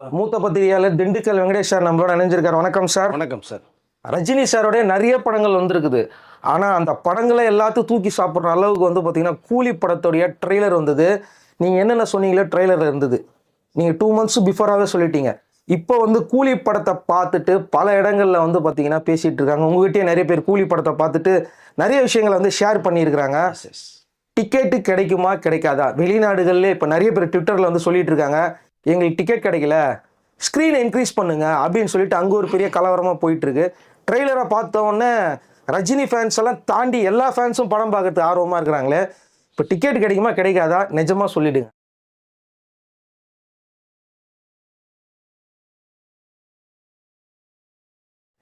மூத்த பத்திரிகையாளர் திண்டுக்கல் வெங்கடேஷ் சார் நம்மளோட இணைஞ்சிருக்காரு. வணக்கம் சார். வணக்கம் சார். ரஜினி சாரோடைய நிறைய படங்கள் வந்திருக்குது. ஆனால் அந்த படங்களை எல்லாத்தையும் தூக்கி சாப்பிட்ற அளவுக்கு வந்து பார்த்தீங்கன்னா கூலி படத்துடைய ட்ரெய்லர் வந்தது. நீங்கள் என்னென்ன சொன்னீங்களே ட்ரெய்லர் இருந்தது. நீங்கள் டூ மந்த்ஸ் பிஃபோராகவே சொல்லிட்டீங்க. இப்போ வந்து கூலி படத்தை பார்த்துட்டு பல இடங்களில் வந்து பார்த்தீங்கன்னா பேசிகிட்டு இருக்காங்க. உங்ககிட்டயே நிறைய பேர் கூலி படத்தை பார்த்துட்டு நிறைய விஷயங்களை வந்து ஷேர் பண்ணியிருக்கிறாங்க. டிக்கெட்டு கிடைக்குமா கிடைக்காதா? வெளிநாடுகள்ல இப்போ நிறைய பேர் ட்விட்டரில் வந்து சொல்லிட்டு இருக்காங்க. எங்களுக்கு டிக்கெட் கிடைக்கல. ஸ்க்ரீனை இன்க்ரீஸ் பண்ணுங்க அப்படின்னு சொல்லிட்டு அங்கே ஒரு பெரிய கலவரமாக போயிட்டுருக்கு. ட்ரெய்லரை பார்த்தோன்னே ரஜினி ஃபேன்ஸ் எல்லாம் தாண்டி எல்லா ஃபேன்ஸும் படம் பார்க்கறதுக்கு ஆர்வமாக இருக்கிறாங்களே. இப்போ டிக்கெட் கிடைக்குமா கிடைக்காதா? நிஜமாக சொல்லிவிடுங்க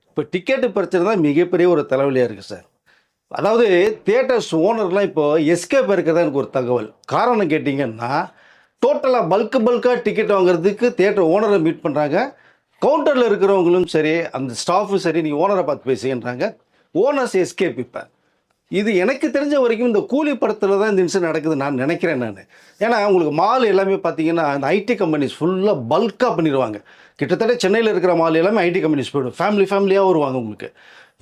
இப்போ டிக்கெட்டு பிரச்சனை தான் மிகப்பெரிய ஒரு தலைவலியாக இருக்குது சார் அதாவது தியேட்டர்ஸ் ஓனர்லாம் இப்போ எஸ்கேப் இருக்கிறதா எனக்கு ஒரு தகவல். காரணம் கேட்டிங்கன்னா டோட்டலாக பல்க்கு பல்காக டிக்கெட் வாங்குறதுக்கு தேட்டர் ஓனரை மீட் பண்ணுறாங்க கவுண்டரில் இருக்கிறவங்களும் சரி அந்த ஸ்டாஃபும் சரி நீங்கள் ஓனரை பார்த்து பேசுகின்றாங்க ஓனர்ஸ் எஸ்கேப் இப்போ. இது எனக்கு தெரிஞ்ச வரைக்கும் இந்த கூலி படத்தில் தான் இந்த இன்சிடென்ட் நடக்குது நான் நினைக்கிறேன் நான். ஏன்னா உங்களுக்கு மால் எல்லாமே பார்த்தீங்கன்னா அந்த ஐடி கம்பெனிஸ் ஃபுல்லாக பல்காக பண்ணிடுவாங்க. கிட்டத்தட்ட சென்னையில் இருக்கிற மால் எல்லாமே ஐடி கம்பெனிஸ் போய்டும். ஃபேமிலி ஃபேமிலியாக வருவாங்க உங்களுக்கு.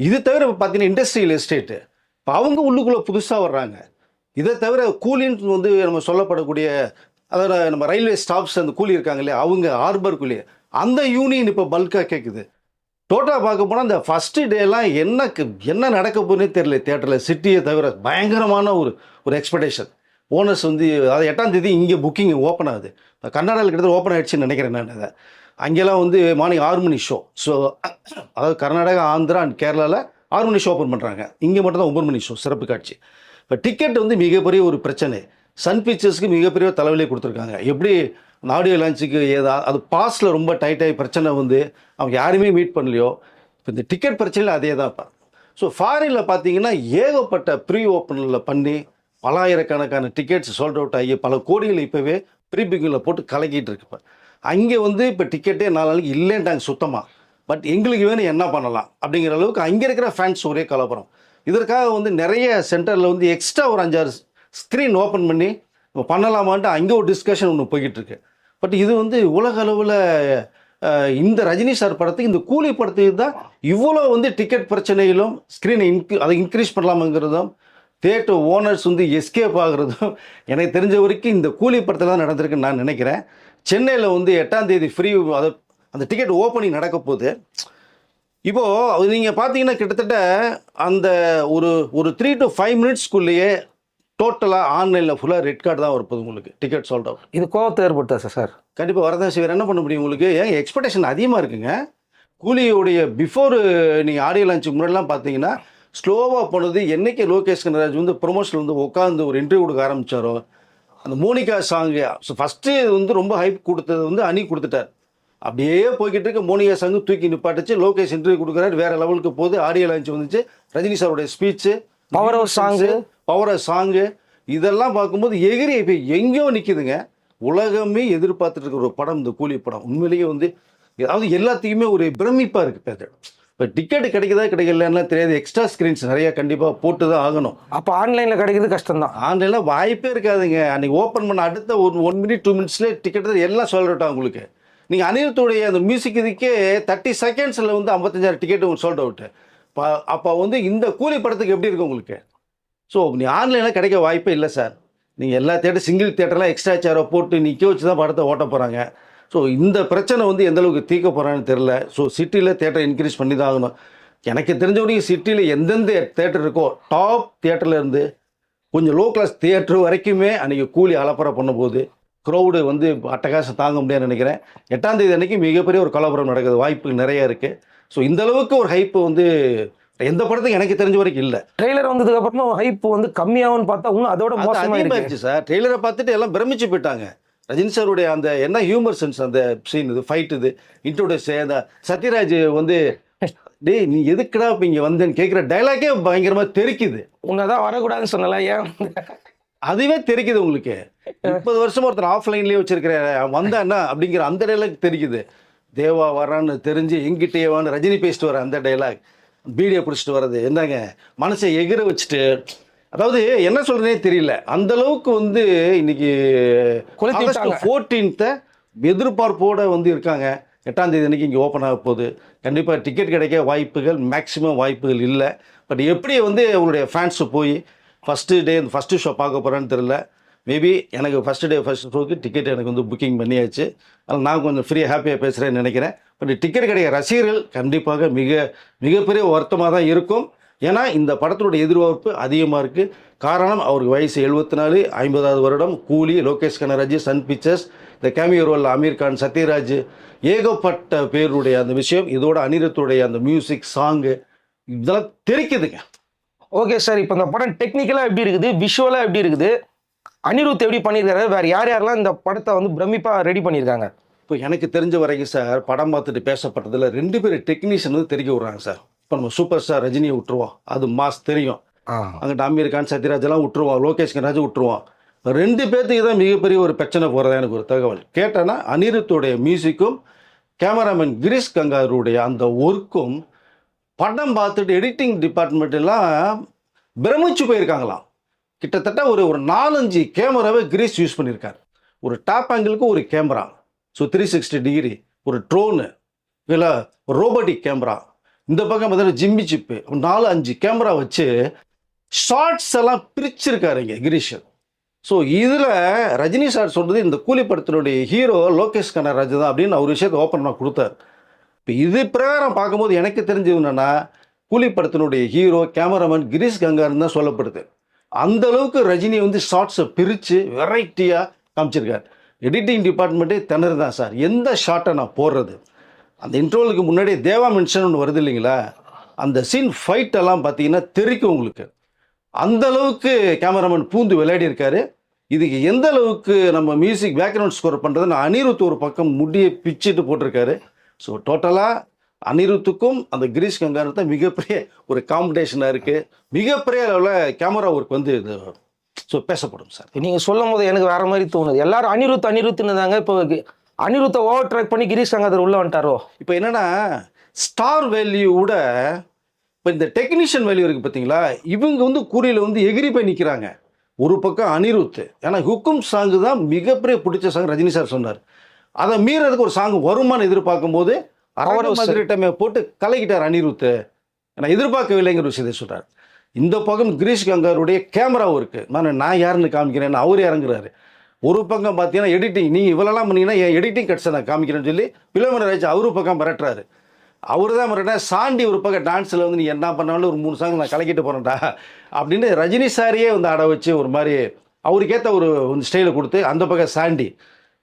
இது தவிர இப்போ பார்த்தீங்கன்னா இண்டஸ்ட்ரியல் எஸ்டேட்டு இப்போ அவங்க உள்ளுக்குள்ளே புதுசாக வர்றாங்க. இதை தவிர கூலின்னு வந்து நம்ம சொல்லப்படக்கூடிய அதாவது நம்ம ரயில்வே ஸ்டாப்ஸ் அந்த கூலி இருக்காங்க இல்லையா? அவங்க ஹார்பர் கூலி. அந்த யூனியன் இப்போ பல்காக கேட்குது டோட்டலாக பார்க்க போனால் இந்த ஃபஸ்ட்டு டேலாம் என்ன க- என்ன நடக்க போகுதுன்னு தெரியல தேட்டரில் சிட்டியை தவிர பயங்கரமான ஒரு ஒரு எக்ஸ்பெக்டேஷன் ஓனர்ஸ் வந்து அது எட்டாம் தேதி இங்கே புக்கிங் ஓப்பன் ஆகுது. கர்நாடகாவில் கிட்டத்தட்ட ஓப்பன் ஆகிடுச்சுன்னு நினைக்கிறேன் நான் அதை அங்கெல்லாம் வந்து மார்னிங் ஆறு மணி ஷோ ஸோ அதாவது கர்நாடகா ஆந்திரா அண்ட் கேரளாவில் ஆறு மணி ஷோ ஓப்பன் பண்ணுறாங்க இங்கே மட்டும் தான் ஒம்பது மணி ஷோ சிறப்பு காட்சி. இப்போ டிக்கெட் வந்து மிகப்பெரிய ஒரு பிரச்சனை. சன் பிக்சர்ஸ்க்கு மிகப்பெரிய தலைவலி தலைவலியை கொடுத்துருக்காங்க. எப்படி நாடியோ ஆடியோ லான்ச்சுக்கு ஏதா அது பாஸில் ரொம்ப டைட்டாகி பிரச்சனை வந்து அவங்க யாருமே மீட் பண்ணலையோ இப்போ இந்த டிக்கெட் பிரச்சனையில் அதே தான் இப்போ. ஸோ ஃபாரினில் பார்த்தீங்கன்னா ஏகப்பட்ட ப்ரீ ஓப்பனில் பண்ணி பலாயிரக்கணக்கான டிக்கெட்ஸ் சோல்ட் அவுட் ஆகி பல கோடிகள் இப்போவே ப்ரீ புக்கிங்கில் போட்டு கலக்கிட்டு இருக்கு அங்கே வந்து இப்போ டிக்கெட்டே நாலு நாளைக்கு இல்லைன்ட்டாங்க சுத்தமாக பட் எங்களுக்கு வேணும் என்ன பண்ணலாம் அப்படிங்கிற அளவுக்கு அங்கே இருக்கிற ஃபேன்ஸ் ஒரே கலப்பரம் இதற்காக வந்து நிறைய சென்டரில் வந்து எக்ஸ்ட்ரா ஒரு அஞ்சாறு ஸ்க்ரீன் ஓப்பன் பண்ணி பண்ணலாமான்ட்டு அங்கே ஒரு டிஸ்கஷன் ஒன்று போய்கிட்டுருக்கு. பட் இது வந்து உலக அளவில் இந்த ரஜினி சார் படத்துக்கு இந்த கூலி படத்துக்கு தான் இவ்வளோ வந்து டிக்கெட் பிரச்சனைகளும் ஸ்க்ரீனை இன்க்ரீ அதை இன்க்ரீஸ் பண்ணலாமங்கிறதும் தேட்டர் ஓனர்ஸ் வந்து எஸ்கேப் ஆகுறதும் எனக்கு தெரிஞ்ச வரைக்கும் இந்த கூலி படத்தில் தான் நடந்திருக்குன்னு நான் நினைக்கிறேன். சென்னையில் வந்து எட்டாம் தேதி ஃப்ரீ அதை அந்த டிக்கெட் ஓப்பனிங் நடக்க போகுது. இப்போது நீங்கள் பார்த்தீங்கன்னா கிட்டத்தட்ட அந்த ஒரு ஒரு த்ரீ டு ஃபைவ் மினிட்ஸ்க்குள்ளேயே டோட்டலாக ஆன்லைனில் ஃபுல்லாக ரெட் கார்டு தான் வரப்போகுது உங்களுக்கு. டிக்கெட் சால்ட் அவுட் இது கோவத்தை ஏற்படுத்தா சார் கண்டிப்பாக வரதான் செய்வார் என்ன பண்ண முடியும் உங்களுக்கு? ஏன் எக்ஸ்பெக்டேஷன் அதிகமாக இருக்குங்க. கூலியோடைய பிஃபோர் நீங்கள் ஆடியோ லான்ச்சுக்கு முன்னாடிலாம் பார்த்தீங்கன்னா ஸ்லோவாக போனது என்னைக்கு லோகேஷ் கனராஜ் வந்து ப்ரொமோஷனில் வந்து உட்காந்து ஒரு இன்டர்வியூ கொடுக்க ஆரம்பிச்சாரோ அந்த மோனிகா சாங் ஸோ ஃபஸ்ட்டு வந்து ரொம்ப ஹைப் கொடுத்தது வந்து அணி கொடுத்துட்டார். அப்படியே போய்கிட்டு இருக்க. மோனிகா சாங் தூக்கி நிப்பாட்டுச்சு. லோகேஷ் இன்டர்வியூ கொடுக்குறாரு. வேற லெவலுக்கு போகுது. ஆடியோ லான்ச் வந்துச்சு. ரஜினி சாருடைய speech Power of song. Power song இதெல்லாம் பார்க்கும்போது எகிரி இப்போ எங்கேயோ நிற்குதுங்க உலகமே எதிர்பார்த்துட்டு இருக்கிற ஒரு படம் இந்த கூலி படம். உண்மையிலேயே வந்து அதாவது எல்லாத்துக்குமே ஒரு பிரமிப்பாக இருக்குது இப்போ இப்போ டிக்கெட் கிடைக்குதா கிடைக்கலன்னா தெரியாது. எக்ஸ்ட்ரா ஸ்க்ரீன்ஸ் நிறைய கண்டிப்பாக போட்டு தான் ஆகணும். அப்போ ஆன்லைனில் கிடைக்கிறது கஷ்டம்தான். ஆன்லைனில் வாய்ப்பே இருக்காதுங்க. அன்னைக்கு ஓப்பன் பண்ண அடுத்த ஒரு ஒன் மினிட் டூ மினிட்ஸ்லேயே டிக்கெட் எல்லாம் சொல்லிட்டா உங்களுக்கு. நீங்கள் அனிருத்துடைய அந்த மியூசிக் இதுக்கே தேர்ட்டி செகண்ட்ஸில் வந்து ஐம்பத்தஞ்சாயிரம் டிக்கெட் உங்களுக்கு சோல்ட் அவுட்டு அப்போ வந்து இந்த கூலி படத்துக்கு எப்படி இருக்கு உங்களுக்கு? ஸோ நீ ஆன்லைனில் கிடைக்க வாய்ப்பே இல்லை சார் நீங்கள் எல்லா தேட்டர் சிங்கிள் தேட்டர்லாம் எக்ஸ்ட்ரா சேரை போட்டு நிற்க வச்சு தான் படத்தை ஓட்ட போகிறாங்க ஸோ இந்த பிரச்சனை வந்து எந்தளவுக்கு தீர்க்க போகிறான்னு தெரில ஸோ சிட்டியில் தேட்டர் இன்க்ரீஸ் பண்ணி தான் ஆகணும். எனக்கு தெரிஞ்ச வரைக்கும் சிட்டியில் எந்தெந்த தேட்டர் இருக்கோ டாப் தேட்டர்லேருந்து கொஞ்சம் லோ கிளாஸ் தேட்டர் வரைக்குமே அன்றைக்கி கூலி அலப்பறை பண்ணும்போது க்ரௌடு வந்து அட்டகாசம் தாங்க முடியாதுன்னு நினைக்கிறேன். எட்டாம் தேதி அன்றைக்கி மிகப்பெரிய ஒரு கலவரம் நடக்குது. வாய்ப்பு நிறைய இருக்குது ஸோ இந்தளவுக்கு ஒரு ஹைப்பு வந்து எந்த படத்துக்கும் எனக்கு தெரிஞ்ச வரைக்கும் இல்லை. ட்ரெய்லர் வந்ததுக்கு அப்புறமா ஹைப் வந்து கம்மியாகும்னு பார்த்தா இன்னும் அதோட அதிகமாயிருச்சு சார். ட்ரெய்லரை பார்த்துட்டு எல்லாம் பிரமிச்சு போயிட்டாங்க. ரஜினி சாருடைய அந்த என்ன ஹியூமர் சென்ஸ் அந்த சீன் இது ஃபைட் இது இன்ட்ரோடியூஸ் அந்த சத்யராஜ் வந்து டேய் நீ எதுக்குடா இப்போ இங்கே வந்தேன்னு கேட்குற டைலாக்கே பயங்கரமாக தெரிக்குது. உன்னை தான் வரக்கூடாதுன்னு சொன்னல ஏன்? அதுவே தெரிக்குது உங்களுக்கு. முப்பது வருஷமா ஒருத்தர் ஆஃப்லைன்லேயே வச்சிருக்கிற வந்தான்னா அப்படிங்கிற அந்த டைலாக் தெரிக்குது. தேவா வரான்னு தெரிஞ்சு எங்கிட்டயே வான்னு ரஜினி பேசிட்டு வர அந்த டைலாக் பீடியை பிடிச்சிட்டு வர்றது. என்னங்க மனசை எகிற வச்சுட்டு அதாவது என்ன சொல்றதுனே தெரியல. அந்த அளவுக்கு வந்து இன்னைக்கு. ஃபோர்டீன்த்தை எதிர்பார்ப்போடு வந்து இருக்காங்க. எட்டாம் தேதி அன்னைக்கு இங்கே ஓப்பன் ஆக போகுது. கண்டிப்பாக டிக்கெட் கிடைக்க வாய்ப்புகள் மேக்ஸிமம் வாய்ப்புகள் இல்லை. பட் எப்படி வந்து அவங்களுடைய ஃபேன்ஸு போய் ஃபஸ்ட்டு டே ஃபஸ்ட்டு ஷோ பார்க்க போகிறேன்னு தெரில மேபி எனக்கு ஃபஸ்ட்டு டே ஃபஸ்ட் ஷோக்கு டிக்கெட் எனக்கு வந்து புக்கிங் பண்ணியாச்சு. அதனால் நான் கொஞ்சம் ஃப்ரீயாக ஹாப்பியாக பேசுகிறேன்னு நினைக்கிறேன். பட் டிக்கெட் கிடைக்க ரசிகர்கள் கண்டிப்பாக மிக மிகப்பெரிய வருத்தமாக தான் இருக்கும். ஏன்னா இந்த படத்தினுடைய எதிர்பார்ப்பு அதிகமாக இருக்குது காரணம் அவருக்கு வயசு எழுபத்தி நாலு ஐம்பதாவது வருடம் கூலி லோகேஷ் கனராஜ் சன் பிக்சர்ஸ் இந்த கேமியோ ரோல் அமீர் கான் சத்யராஜ் ஏகப்பட்ட பேருடைய அந்த விஷயம் இதோட அனிருத்துடைய அந்த மியூசிக் சாங்கு இதெல்லாம் தெரிக்குதுங்க. ஓகே சார் இப்போ இந்த படம் டெக்னிக்கலாக எப்படி இருக்குது? விஷுவலாக எப்படி இருக்குது? அனிருத் எப்படி பண்ணியிருக்காரு வேற யார் யாரெல்லாம் இந்த படத்தை வந்து பிரமிப்பாக ரெடி பண்ணியிருக்காங்க இப்போ எனக்கு தெரிஞ்ச வரைக்கும் சார் படம் பார்த்துட்டு பேசப்பட்டதில் ரெண்டு பேர் டெக்னீஷியன் வந்து தெரிவிக்க விட்றாங்க சார் இப்போ நம்ம சூப்பர் ஸ்டார் ரஜினியை விட்டுருவோம். அது மாஸ் தெரியும். அங்கிட்ட அமீர் கான் சத்யராஜ் எல்லாம் விட்டுருவோம் லோகேஷ் கனராஜ் விட்டுருவோம் ரெண்டு பேர்த்துக்கு தான் மிகப்பெரிய ஒரு பிரச்சனை போகிறதா எனக்கு ஒரு தகவல். கேட்டேன்னா அனிருத்துடைய மியூசிக்கும் கேமராமேன் கிரீஷ் கங்காருடைய அந்த ஒர்க்கும் படம் பார்த்துட்டு எடிட்டிங் டிபார்ட்மெண்ட் எல்லாம் பிரமிச்சு போயிருக்காங்களாம். கிட்டத்தட்ட ஒரு ஒரு நாலஞ்சு கேமராவை கிரீஸ் யூஸ் பண்ணியிருக்காரு. ஒரு டாப் ஆங்கிளுக்கு ஒரு camera. So three sixty degree ஒரு ட்ரோனு இல்லை ரோபோட்டிக் கேமரா. இந்த பக்கம் பார்த்தீங்கன்னா ஜிம்மி சிப்பு. நாலு அஞ்சு கேமரா வச்சு ஷார்ட்ஸ் எல்லாம் பிரிச்சிருக்காரு இங்கே கிரீஷ் ஸோ இதில் ரஜினி சார் சொல்கிறது இந்த கூலி படத்தினுடைய ஹீரோ லோகேஷ் கனராஜ் தான் அப்படின்னு அவர் விஷயத்தை ஓப்பன் பண்ண கொடுத்தாரு. இப்போ இது பிரகாரம் பார்க்கும்போது எனக்கு தெரிஞ்சது என்னென்னா கூலி படத்தினுடைய ஹீரோ கேமராமேன் கிரீஷ் கங்காருன்னு தான் சொல்லப்படுது. அந்த அளவுக்கு ரஜினி வந்து ஷார்ட்ஸை பிரித்து வெரைட்டியாக காமிச்சிருக்கார். எடிட்டிங் டிபார்ட்மெண்ட்டே திணறு தான் சார். எந்த ஷார்ட்டை நான் போடுறது? அந்த இன்ட்ரோலுக்கு முன்னாடியே தேவா மென்ஷன் ஒன்று வருது இல்லைங்களா? அந்த சீன் ஃபைட் எல்லாம் பார்த்தீங்கன்னா தெரிக்கும் உங்களுக்கு. அந்த அளவுக்கு கேமராமேன் பூந்து விளையாடி இருக்காரு இதுக்கு எந்த அளவுக்கு நம்ம மியூசிக் பேக்ரவுண்ட் ஸ்கோர் பண்ணுறதுன்னு அனிருத் ஒரு பக்கம் முடியை பிச்சுட்டு போட்டிருக்காரு. ஸோ டோட்டலாக அனிருத்துக்கும் அந்த கிரீஷ் கங்காரும் தான் மிகப்பெரிய ஒரு காம்படிஷனாக இருக்குது மிகப்பெரிய அளவில் கேமரா ஒர்க் வந்து இது ஸோ பேசப்படும் சார் நீங்க சொல்லும் போது எனக்கு வேற மாதிரி தோணுது. எல்லாரும் அனிருத் அனிருத்னு தாங்க இப்போ அனிருத்தை ஓவர் ட்ராக் பண்ணி கிரீஷ் சங்கர் உள்ள வந்துட்டாரோ? இப்போ என்னன்னா ஸ்டார் வேல்யூவோட இப்போ இந்த டெக்னீஷியன் வேல்யூ இருக்குது பார்த்தீங்களா இவங்க வந்து கூலியில் வந்து எகிரி போய் நிற்கிறாங்க ஒரு பக்கம் அனிருத். ஏன்னா ஹுக்கும் சாங்கு தான் மிகப்பெரிய பிடிச்ச சாங் ரஜினி சார் சொன்னார். அதை மீறதுக்கு ஒரு சாங் வருமானு எதிர்பார்க்கும்போது அவரு அரவ மதுரிட்டமே போட்டு கலக்கிட்டார் அனிருத். நான் எதிர்பார்க்கவில்லைங்கிற விஷயத்தை சொல்றார். இந்த பக்கம் கிரீஷ் கங்காருடைய கேமராவும் இருக்கு. நான் நான் யாருன்னு காமிக்கிறேன்னு அவர் இறங்குறாரு. ஒரு பக்கம் பார்த்தீங்கன்னா எடிட்டிங் நீங்கள் இவ்வளோலாம் பண்ணீங்கன்னா என் எடிட்டிங் கட்ஸை நான் காமிக்கிறேன்னு சொல்லி பிலோமன ராஜ் அவரு பக்கம் மிரட்டுறாரு. அவர் தான் மிரட்டா சாண்டி ஒரு பக்கம் டான்ஸில் வந்து நீ என்ன பண்ணாலும் ஒரு மூணு சாங் நான் கலக்கிட்டு போகிறேன்டா அப்படின்னு ரஜினி சாரியே வந்து அட வச்சு ஒரு மாதிரி அவருக்கேற்ற ஒரு ஸ்டைலை கொடுத்து அந்த பக்கம் சாண்டி.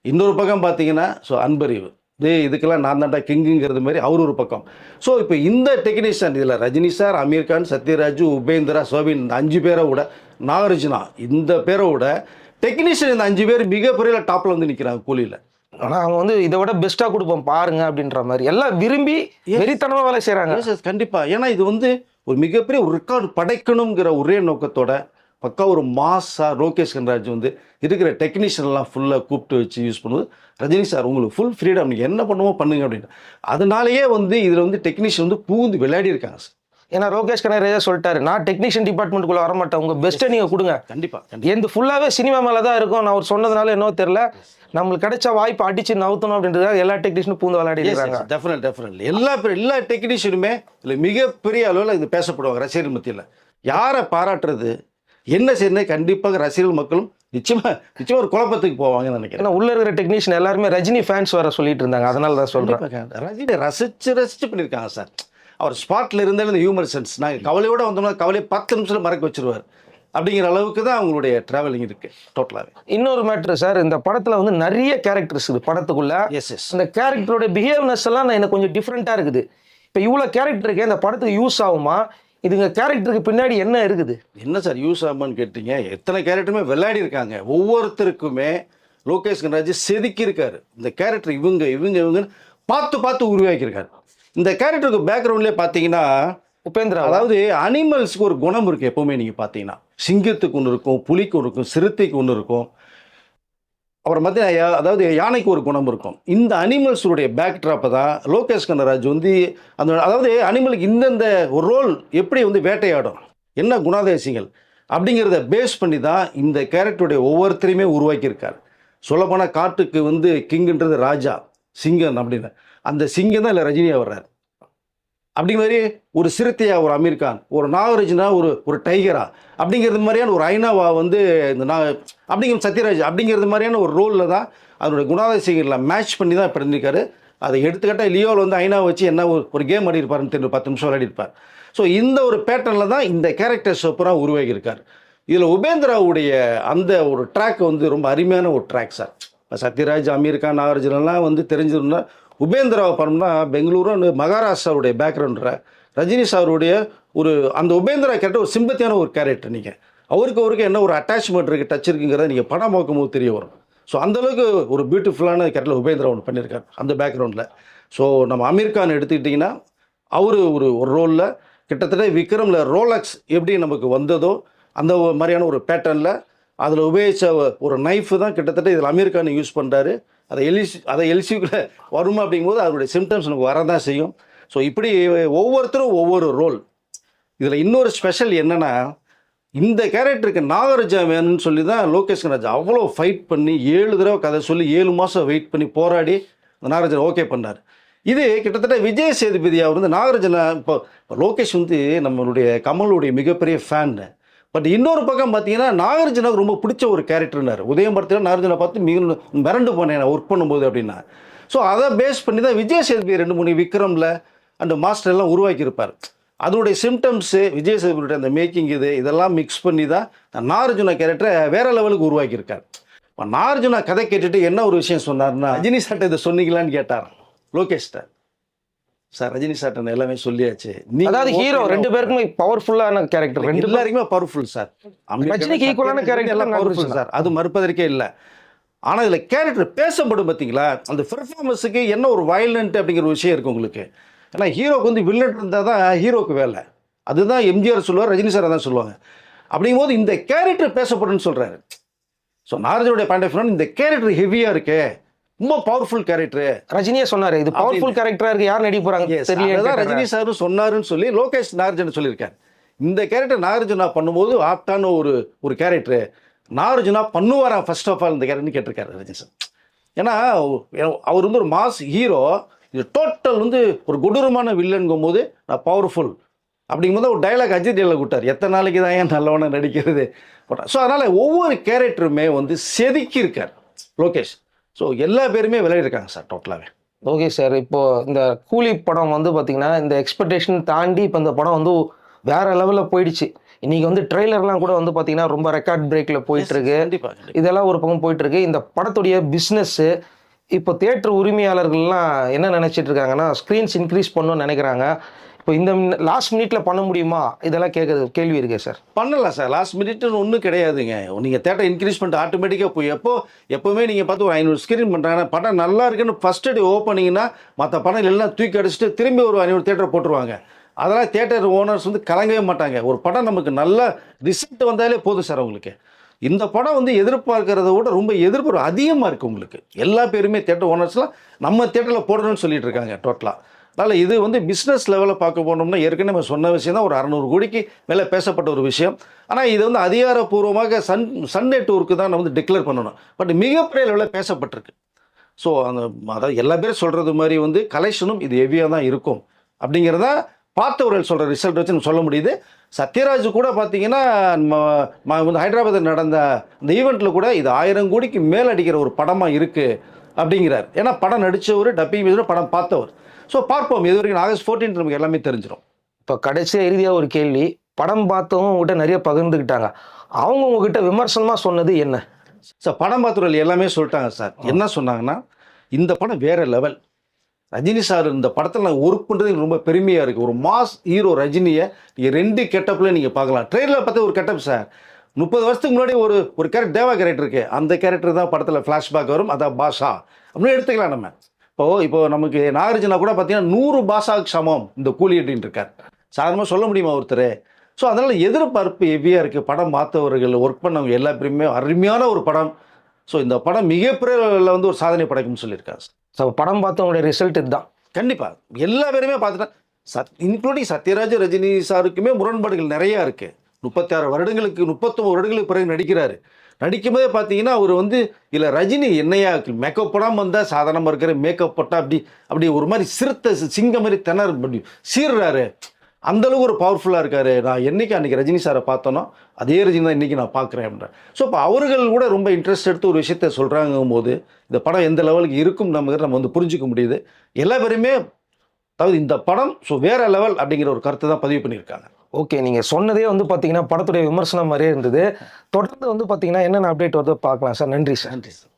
இன்னொரு பக்கம் பார்த்தீங்கன்னா ஸோ அன்பறிவு. டேய் இதுக்கெல்லாம் நான் தான்டா கிங்குங்கிறது மாதிரி அவர் ஒரு பக்கம். ஸோ இப்போ இந்த டெக்னீஷியன் இதில் ரஜினி சார் அமீர் கான் சத்யராஜ் உபேந்திரா சோபின் இந்த அஞ்சு பேரை விட நாகார்ஜுனா இந்த பேரை விட டெக்னீஷியன் இந்த அஞ்சு பேர் மிகப்பெரிய டாப்பில் வந்து நிற்கிறாங்க கூலியில். ஆனா அவங்க வந்து இதை விட பெஸ்டா கொடுப்போம் பாருங்க அப்படின்ற மாதிரி. எல்லாம் விரும்பி வெறித்தனமா வேலை செய்றாங்க. கண்டிப்பாக ஏன்னா இது வந்து ஒரு மிகப்பெரிய ஒரு ரெக்கார்டு படைக்கணுங்கிற ஒரே நோக்கத்தோட பக்கா ஒரு மாஸா லோகேஷ் கனராஜ் வந்து இருக்கிற டெக்னீஷியன் எல்லாம் ஃபுல்லாக கூப்பிட்டு வச்சு யூஸ் பண்ணுவது ரஜினி சார் உங்களுக்கு ஃபுல் ஃப்ரீடம் நீங்கள் என்ன பண்ணுமோ பண்ணுங்க அப்படின்னு அதனாலேயே வந்து இதில் வந்து டெக்னீஷியன் வந்து பூந்து விளையாடி இருக்காங்க சார் ஏன்னா ரோகேஷ் கனரேஜா சொல்லிட்டாரு நான் டெக்னீஷியன் டிபார்ட்மெண்ட்டுக்குள்ள வர மாட்டேன் உங்க பெஸ்ட்டை நீங்க கொடுங்க. கண்டிப்பாக எந்த ஃபுல்லாவே சினிமா மேல தான் இருக்கும் நான் அவர் சொன்னதுனால என்னவோ தெரியல. நம்மளுக்கு கிடைச்ச வாய்ப்பு அடிச்சு நவுத்தணும் அப்படின்றதுக்காக எல்லா டெக்னீஷியனும் பூந்து விளையாடி இருக்காங்க. டெஃபினட் டெஃபினெட்லி எல்லா எல்லா டெக்னீஷியனுமே இதில் மிகப்பெரிய அளவில் இது பேசப்படுவாங்க ரசிகர்கள் மத்தியில். யாரை பாராட்டுறது? என்ன செய்யணும் கண்டிப்பாக ரசிகர்கள் மக்களும் நிச்சயமாக நிச்சயமாக ஒரு குழப்பத்துக்கு போவாங்கன்னு நினைக்கிறேன். ஏன்னா உள்ள இருக்கிற டெக்னீஷியன் எல்லாருமே ரஜினி ஃபேன்ஸ் வர சொல்லிட்டு இருந்தாங்க. அதனால தான் சொல்றேன். ரஜினி ரசிச்சு ரசிச்சு பண்ணியிருக்காங்க சார். அவர் ஸ்பாட்டில் இருந்தாலும் இந்த ஹியூமர் சென்ஸ் நாங்கள் கவலையோட வந்தோம்னா கவலையை பத்து நிமிஷத்தில் மறக்க வச்சிருவார். அப்படிங்கிற அளவுக்கு தான் அவங்களுடைய ட்ராவலிங் இருக்குது டோட்டலாகவே இன்னொரு மேட்ரு சார் இந்த படத்துல வந்து நிறைய கேரக்டர்ஸ் இருக்குது படத்துக்குள்ள. எஸ் எஸ் அந்த கேரக்டரோட பிஹேவ்னஸ் எல்லாம் நான் எனக்கு கொஞ்சம் டிஃப்ரெண்ட்டாக இருக்குது. இப்போ இவ்வளோ கேரக்டர் இருக்கே இந்த படத்துக்கு யூஸ் ஆகுமா? இதுங்க கேரக்டருக்கு பின்னாடி என்ன இருக்குது? என்ன சார் யூஸ் ஆகுமான்னு கேட்டீங்க? எத்தனை கேரக்டருமே விளையாடி இருக்காங்க ஒவ்வொருத்தருக்குமே லோகேஷ் கனராஜ் செதுக்கி இருக்காரு இந்த கேரக்டர் இவங்க இவங்க இவங்கன்னு பார்த்து பார்த்து உருவாக்கியிருக்காரு. இந்த கேரக்டருக்கு பேக்ரவுண்ட்லேயே பார்த்தீங்கன்னா உபேந்திரா. அதாவது அனிமல்ஸ்க்கு ஒரு குணம் இருக்குது எப்போவுமே நீங்கள் பார்த்தீங்கன்னா. சிங்கத்துக்கு ஒன்று இருக்கும் புலிக்கு ஒன்று இருக்கும் சிறுத்தைக்கு ஒன்று இருக்கும். அப்புறம் பார்த்தீங்கன்னா அதாவது யானைக்கு ஒரு குணம் இருக்கும். இந்த அனிமல்ஸுடைய பேக்ட்ராப்பை தான் லோகேஷ் கனராஜ் வந்து அந்த அதாவது அனிமலுக்கு இந்தந்த ஒரு ரோல் எப்படி வந்து வேட்டையாடும் என்ன குணாதிசயங்கள் அப்படிங்கிறத பேஸ் பண்ணி தான் இந்த கேரக்டருடைய ஒவ்வொருத்தரையுமே உருவாக்கியிருக்கார். சொல்லப்போனால் காட்டுக்கு வந்து கிங்குன்றது ராஜா சிங்கன் அப்படின்னு. அந்த சிங்கம் தான் இல்லை ரஜினியா வர்றார் அப்படி மாதிரி ஒரு சிறுத்தையா ஒரு அமீர் கான் ஒரு நாகரஜினா ஒரு ஒரு டைகரா அப்படிங்கிறது மாதிரியான ஒரு ஐனாவா வந்து இந்த நான் அப்படிங்கிற சத்யராஜ் அப்படிங்கிறது மாதிரியான ஒரு ரோலில் தான் அதனுடைய குணாதிசயங்களை மேட்ச் பண்ணி தான் இப்போ இருந்திருக்காரு அதை எடுத்துக்கிட்டால் லியோவில் வந்து ஐநா வச்சு என்ன ஒரு ஒரு கேம் ஆடிருப்பாருன்னு தெரியும் பத்து நிமிஷம் விளையாடிருப்பார் ஸோ இந்த ஒரு பேட்டர்னில் தான் இந்த கேரக்டர்ஸ் அப்புறம் உருவாகியிருக்கார். இதில் உபேந்திராவுடைய அந்த ஒரு ட்ராக் வந்து ரொம்ப அருமையான ஒரு ட்ராக் சார் இப்போ சத்யராஜ் அமீர் கான் நாகார்ஜுனெல்லாம் வந்து தெரிஞ்சிருந்தா உபேந்திராவை படம்னா பெங்களூரு மகாராஷ்டிராவுடைய பேக்ரவுண்ட்ற ரஜினி சாருடைய ஒரு அந்த உபேந்திரா கேரக்டர் ஒரு சிம்பத்தியான ஒரு கேரக்டர் நீங்கள் அவருக்கு அவருக்கு என்ன ஒரு அட்டாச்மெண்ட் இருக்குது டச் இருக்குங்கிறத நீங்கள் படம் பார்க்கும்போது தெரிய வரும். ஸோ அந்தளவுக்கு ஒரு பியூட்டிஃபுல்லான கேரக்டர் உபேந்திரா ஒன்று பண்ணியிருக்காரு அந்த பேக்ரவுண்டில் ஸோ நம்ம அமீர் கான் எடுத்துக்கிட்டிங்கன்னா அவர் ஒரு ஒரு ரோலில் கிட்டத்தட்ட விக்ரமில் ரோலக்ஸ் எப்படி நமக்கு வந்ததோ அந்த மாதிரியான ஒரு பேட்டர்னில் அதில் உபயோகித்த ஒரு நைஃப் தான் கிட்டத்தட்ட இதில் அமீர் கான் யூஸ் பண்ணுறாரு அதை எலிசி அதை எலிசிக்குள்ளே வருமா அப்படிங்கும்போது அதனுடைய சிம்டம்ஸ் நமக்கு வரதான் செய்யும். ஸோ இப்படி ஒவ்வொருத்தரும் ஒவ்வொரு ரோல் இதில் இன்னொரு ஸ்பெஷல் என்னென்னா இந்த கேரக்டருக்கு நாகராஜா வேணும்னு சொல்லி தான் லோகேஷ் ராஜா அவ்வளோ ஃபைட் பண்ணி ஏழு தடவை கதை சொல்லி ஏழு மாதம் வெயிட் பண்ணி போராடி அந்த நாகராஜன் ஓகே பண்ணார். இது கிட்டத்தட்ட விஜய் சேதுபதி அவர் வந்து நாகராஜனை இப்போ லோகேஷ் வந்து நம்மளுடைய கமலுடைய மிகப்பெரிய ஃபேன் பட் இன்னொரு பக்கம் பார்த்தீங்கன்னா நாகார்ஜுனாவுக்கு ரொம்ப பிடிச்ச ஒரு கேரக்டர்னார். உதயம் படத்தில் நாகார்ஜுனை பார்த்து மிக மிரண்டு போனேன் ஒர்க் பண்ணும்போது அப்படின்னா. ஸோ அதை பேஸ் பண்ணி தான் விஜய் சேதுபதி ரெண்டு மூணு விக்ரமில் அந்த மாஸ்டர் எல்லாம் உருவாக்கியிருப்பார். அதனுடைய சிம்டம்ஸு விஜய் சேதுபதியோட அந்த மேக்கிங் இது இதெல்லாம் மிக்ஸ் பண்ணி தான் நாகார்ஜுனா கேரக்டரை வேற லெவலுக்கு உருவாக்கியிருக்கார். இப்போ நாகார்ஜுனா கதை கேட்டுட்டு என்ன ஒரு விஷயம் சொன்னார்னா ரஜினி சார்ட்ட இதை சொன்னீங்களான்னு கேட்டார். லோகேஷ் சார். ரஜினி சார்ட்ட எல்லாமே சொல்லியாச்சு. நீங்க அதாவது ஹீரோ ரெண்டு பேருக்குமே பவர்ஃபுல்லான கேரக்டர் ரெண்டு பேரும் எல்லாருக்குமே பவர்ஃபுல் சார். ரஜினிக்கு equal-ஆன character எல்லாம் பவர்ஃபுல். சார். அது மறுப்பதற்கே இல்லை. ஆனால் இதில் கேரக்டர் பேசப்படும் பார்த்தீங்களா அந்த பெர்ஃபார்மன்ஸுக்கு என்ன ஒரு வயலண்ட் அப்படிங்கிற விஷயம் இருக்குது உங்களுக்கு. ஏன்னா ஹீரோக்கு வந்து வில்லன் இருந்தால் தான் ஹீரோக்கு வேலை. அதுதான் எம்ஜிஆர் சொல்லுவார் ரஜினி சார் தான் சொல்லுவாங்க. அப்படிங்கும்போது இந்த கேரக்டர் பேசப்படும்னு சொல்கிறாரு ஸோ நாரஜனுடைய பாயிண்ட் ஆஃப் இந்த கேரக்டர் ஹெவியாக இருக்கே. ரொம்ப பவர்ஃபுல் கேரக்டர் ரஜினியே சொன்னாரு இது பவர்ஃபுல் கேரக்டரா இருக்கு யார் நடிக்க போறாங்க தெரியல ரஜினி சாரும் சொன்னாருன்னு சொல்லி லோகேஷ் நாகார்ஜுன சொல்லியிருக்காரு. இந்த கேரக்டர் நாகார்ஜுனா பண்ணும்போது ஆப்டான ஒரு ஒரு கேரக்டர் நாகார்ஜுனா பண்ணுவாரா ஃபர்ஸ்ட் ஆஃப் ஆல் இந்த கேரக்டர்னு கேட்டிருக்காரு ரஜினி சார். ஏன்னா அவர் வந்து ஒரு மாஸ் ஹீரோ இது டோட்டல் வந்து ஒரு கொடூரமான வில்லன்கும் போது நான் பவர்ஃபுல் அப்படிங்கும்போது ஒரு டைலாக் அஜித் டைலாக் விட்டார் எத்தனை நாளைக்கு தான் ஏன் நல்லவனை நடிக்கிறது? ஸோ அதனால் ஒவ்வொரு கேரக்டருமே வந்து செதுக்கி இருக்கார் லோகேஷ். ஸோ எல்லா பேருமே விளையாடிருக்காங்க சார் டோட்டலாகவே ஓகே சார் இப்போ இந்த கூலி படம் வந்து பாத்தீங்கன்னா இந்த எக்ஸ்பெக்டேஷன் தாண்டி இப்போ இந்த படம் வந்து வேற லெவலில் போயிடுச்சு. இன்னைக்கு வந்து ட்ரெய்லர்லாம் கூட வந்து பாத்தீங்கன்னா ரொம்ப ரெக்கார்ட் பிரேக்ல போயிட்டு இருக்கு. கண்டிப்பாக இதெல்லாம் ஒரு பக்கம் போயிட்டு இருக்கு. இந்த படத்துடைய பிஸ்னஸ் இப்போ தேட்டர் உரிமையாளர்கள்லாம் என்ன நினச்சிட்டு இருக்காங்கன்னா ஸ்க்ரீன்ஸ் இன்க்ரீஸ் பண்ணணும்னு நினைக்கிறாங்க. இப்போ இந்த லாஸ்ட் மினிட்ல பண்ண முடியுமா? இதெல்லாம் கேட்குறது கேள்வி இருக்கே சார் பண்ணலாம் சார் லாஸ்ட் மினிட்னு ஒன்றும் கிடையாதுங்க. நீங்கள் தேட்டர் இன்க்ரீஸ் பண்ணிட்டு ஆட்டோமேட்டிக்காக போய் எப்போ எப்போவுமே நீங்கள் பார்த்து ஒரு ஐநூறு ஸ்க்ரீன் பண்ணுறாங்கன்னா படம் நல்லா இருக்குன்னு ஃபஸ்ட் டே ஓப்பனிங்கன்னா மற்ற படம் எல்லாம் தூக்கி அடிச்சுட்டு திரும்பி ஒரு ஐநூறு தேட்டர் போட்டுருவாங்க. அதெல்லாம் தேட்டர் ஓனர்ஸ் வந்து கலங்கவே மாட்டாங்க. ஒரு படம் நமக்கு நல்ல ரிசல்ட் வந்தாலே போதும் சார் உங்களுக்கு. இந்த படம் வந்து எதிர்பார்க்கறத விட ரொம்ப எதிர்ப்பு அதிகமாக இருக்குது உங்களுக்கு. எல்லா பேருமே தேட்டர் ஓனர்ஸ்லாம் நம்ம தேட்டரில் போடணும்னு சொல்லிட்டு இருக்காங்க டோட்டலாக அதனால் இது வந்து பிஸ்னஸ் லெவலில் பார்க்க போனோம்னா ஏற்கனவே நம்ம சொன்ன விஷயம் தான் ஒரு அறநூறு கோடிக்கு மேலே பேசப்பட்ட ஒரு விஷயம். ஆனால் இது வந்து அதிகாரப்பூர்வமாக சன் சன் நெட்ஒர்க்கு தான் நம்ம வந்து டிக்ளேர் பண்ணணும். பட் மிகப்பெரிய லெவலில் பேசப்பட்டிருக்கு. ஸோ அந்த அதாவது எல்லா பேரும் சொல்கிறது மாதிரி வந்து கலெக்ஷனும் இது ஹெவியாக தான் இருக்கும். அப்படிங்கிறதா பார்த்தவர்கள் சொல்கிற ரிசல்ட் வச்சு நம்ம சொல்ல முடியுது. சத்யராஜ் கூட பார்த்தீங்கன்னா வந்து ஹைதராபாத்தில் நடந்த அந்த ஈவெண்ட்டில் கூட இது ஆயிரம் கோடிக்கு மேல் அடிக்கிற ஒரு படமாக இருக்குது அப்படிங்கிறார். ஏன்னா படம் நடித்தவர் டப்பிங் பேசுகிற படம் பார்த்தவர். ஸோ பார்ப்போம். இது வரைக்கும் ஆகஸ்ட் 14 நமக்கு எல்லாமே தெரிஞ்சிடும் இப்போ கடைசியாக இறுதியாக ஒரு கேள்வி. படம் பார்த்தவங்க உங்ககிட்ட நிறைய பகிர்ந்துக்கிட்டாங்க. அவங்க உங்ககிட்ட விமர்சனமாக சொன்னது என்ன? சார் படம் பார்த்தவர்கள் எல்லாமே சொல்லிட்டாங்க சார். என்ன சொன்னாங்கன்னா இந்த படம் வேற லெவல் ரஜினி சார் இந்த படத்தில் நான் ஒர்க் பண்ணுறது எனக்கு ரொம்ப பெருமையாக இருக்குது ஒரு மாஸ் ஹீரோ ரஜினியை நீங்கள் ரெண்டு கெட்டப்பில் நீங்கள் பார்க்கலாம். ட்ரெயிலரில் பார்த்து ஒரு கெட்டப் சார். முப்பது வருஷத்துக்கு முன்னாடி ஒரு ஒரு கேரக்டர் தேவா கேரக்டர் இருக்குது அந்த கேரக்டர் தான் படத்தில் ஃப்ளாஷ்பேக் வரும். அதான் பாஷா. அப்படின்னு எடுத்துக்கலாம் நம்ம. இப்போ இப்போ நமக்கு நாகார்ஜுனா கூட பார்த்தீங்கன்னா நூறு பாஷாவுக்கு சமம். இந்த கூலி அப்படின்னு இருக்கார். சாதாரணமாக சொல்ல முடியுமா ஒருத்தர்? ஸோ அதனால் எதிர்பார்ப்பு ஹெவியாக இருக்குது படம் பார்த்தவர்கள் ஒர்க் பண்ணவங்க எல்லா பேருமே அருமையான ஒரு படம். ஸோ இந்த படம் மிகப்பெரிய வந்து ஒரு சாதனை படைக்கும்னு சொல்லியிருக்காங்க ஸோ படம் பார்த்தவங்களுடைய ரிசல்ட் இதுதான். கண்டிப்பாக எல்லா பேருமே பார்த்துட்டேன் சத் இன்க்ளூடிங் சத்யராஜ் ரஜினி சாருக்குமே முரண்பாடுகள் நிறையா இருக்குது முப்பத்தாறு வருடங்களுக்கு முப்பத்தொம்பது வருடங்களுக்கு பிறகு நடிக்கிறாரு. நடிக்கும் போதே பார்த்தீங்கன்னா அவர் வந்து இல்லை ரஜினி என்னையா மேக்கப் போடாமல் வந்தால் சாதாரணமாக இருக்கிற மேக்கப் போட்டால் அப்படி அப்படி ஒரு மாதிரி சிறுத்தை சிங்க மாதிரி திணறு சீர்றாரு. அந்த அளவுக்கு ஒரு பவர்ஃபுல்லாக இருக்காரு. நான் என்னைக்கு அன்னைக்கு ரஜினி சாரை பார்த்தோனோ அதே ரஜினி தான் இன்னைக்கு நான் பார்க்குறேன் அப்படின்றேன் ஸோ இப்போ அவர்கள் கூட ரொம்ப இன்ட்ரெஸ்ட் எடுத்து ஒரு விஷயத்த சொல்கிறாங்கும் போது இந்த படம் எந்த லெவலுக்கு இருக்கும் நம்ம நம்ம வந்து புரிஞ்சுக்க முடியுது. எல்லா பேருமே அதாவது இந்த படம் ஸோ வேற லெவல் அப்படிங்கிற ஒரு கருத்தை தான் பதிவு பண்ணியிருக்காங்க. ஓகே நீங்கள் சொன்னதே வந்து பார்த்தீங்கன்னா படத்துடைய விமர்சனம் மாதிரியே இருந்தது. தொடர்ந்து வந்து பார்த்தீங்கன்னா என்னென்ன அப்டேட் வருதோ பார்க்கலாம் சார். நன்றி சார். நன்றி சார்.